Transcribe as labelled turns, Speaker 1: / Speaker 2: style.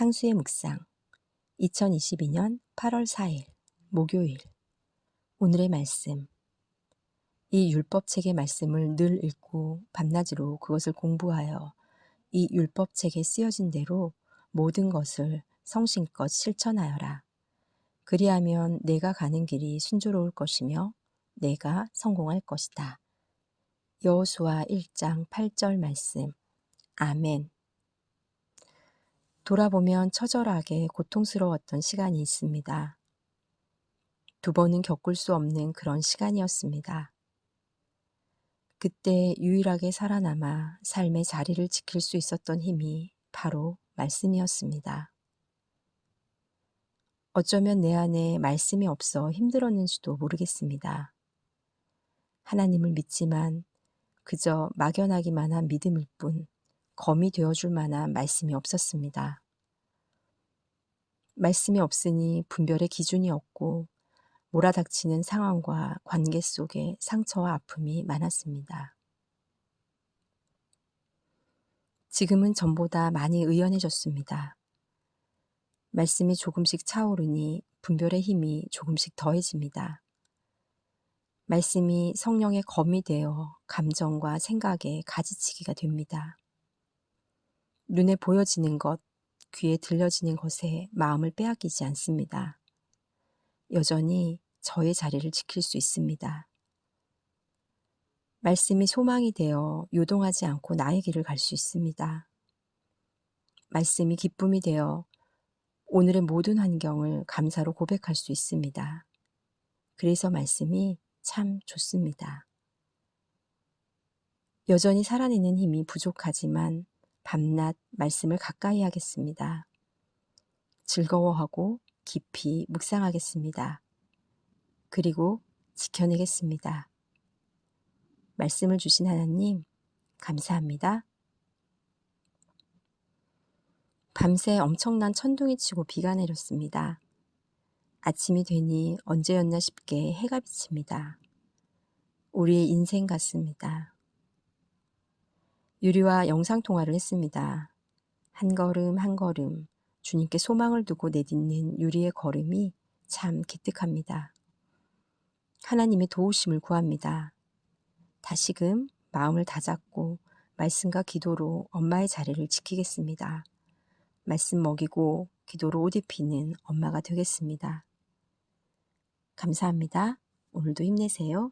Speaker 1: 상수의 묵상 2022년 8월 4일 목요일 오늘의 말씀 이 율법책의 말씀을 늘 읽고 밤낮으로 그것을 공부하여 이 율법책에 쓰여진 대로 모든 것을 성심껏 실천하여라. 그리하면 내가 가는 길이 순조로울 것이며 내가 성공할 것이다. 여호수아 1장 8절 말씀. 아멘. 돌아보면 처절하게 고통스러웠던 시간이 있습니다. 두 번은 겪을 수 없는 그런 시간이었습니다. 그때 유일하게 살아남아 삶의 자리를 지킬 수 있었던 힘이 바로 말씀이었습니다. 어쩌면 내 안에 말씀이 없어 힘들었는지도 모르겠습니다. 하나님을 믿지만 그저 막연하기만 한 믿음일 뿐 검이 되어줄 만한 말씀이 없었습니다. 말씀이 없으니 분별의 기준이 없고 몰아닥치는 상황과 관계 속에 상처와 아픔이 많았습니다. 지금은 전보다 많이 의연해졌습니다. 말씀이 조금씩 차오르니 분별의 힘이 조금씩 더해집니다. 말씀이 성령의 검이 되어 감정과 생각에 가지치기가 됩니다. 눈에 보여지는 것, 귀에 들려지는 것에 마음을 빼앗기지 않습니다. 여전히 저의 자리를 지킬 수 있습니다. 말씀이 소망이 되어 요동하지 않고 나의 길을 갈 수 있습니다. 말씀이 기쁨이 되어 오늘의 모든 환경을 감사로 고백할 수 있습니다. 그래서 말씀이 참 좋습니다. 여전히 살아내는 힘이 부족하지만 밤낮 말씀을 가까이 하겠습니다. 즐거워하고 깊이 묵상하겠습니다. 그리고 지켜내겠습니다. 말씀을 주신 하나님, 감사합니다. 밤새 엄청난 천둥이 치고 비가 내렸습니다. 아침이 되니 언제였나 싶게 해가 비칩니다. 우리의 인생 같습니다. 유리와 영상통화를 했습니다. 한 걸음 한 걸음 주님께 소망을 두고 내딛는 유리의 걸음이 참 기특합니다. 하나님의 도우심을 구합니다. 다시금 마음을 다잡고 말씀과 기도로 엄마의 자리를 지키겠습니다. 말씀 먹이고 기도로 옷 입히는 엄마가 되겠습니다. 감사합니다. 오늘도 힘내세요.